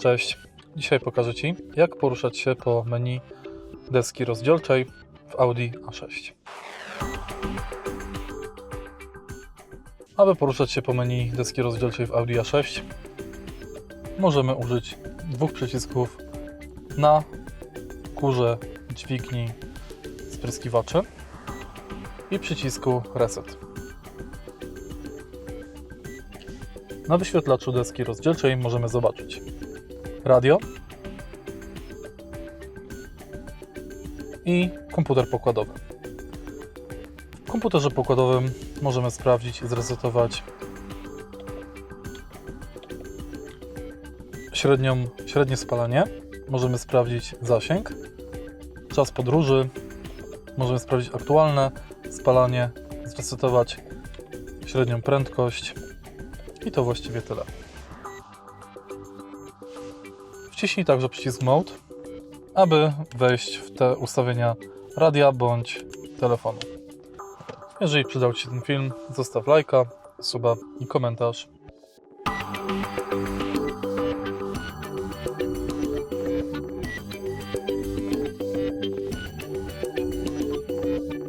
Cześć. Dzisiaj pokażę Ci, jak poruszać się po menu deski rozdzielczej w Audi A6. Aby poruszać się po menu deski rozdzielczej w Audi A6, możemy użyć dwóch przycisków na górze dźwigni spryskiwaczy i przycisku Reset. Na wyświetlaczu deski rozdzielczej możemy zobaczyć radio i komputer pokładowy. W komputerze pokładowym możemy sprawdzić i zresetować średnią, średnie spalanie, możemy sprawdzić zasięg, czas podróży, możemy sprawdzić aktualne spalanie, zresetować średnią prędkość i to właściwie tyle. Wciśnij także przycisk Mode, aby wejść w te ustawienia radia bądź telefonu. Jeżeli przydał Ci się ten film, zostaw lajka, suba i komentarz.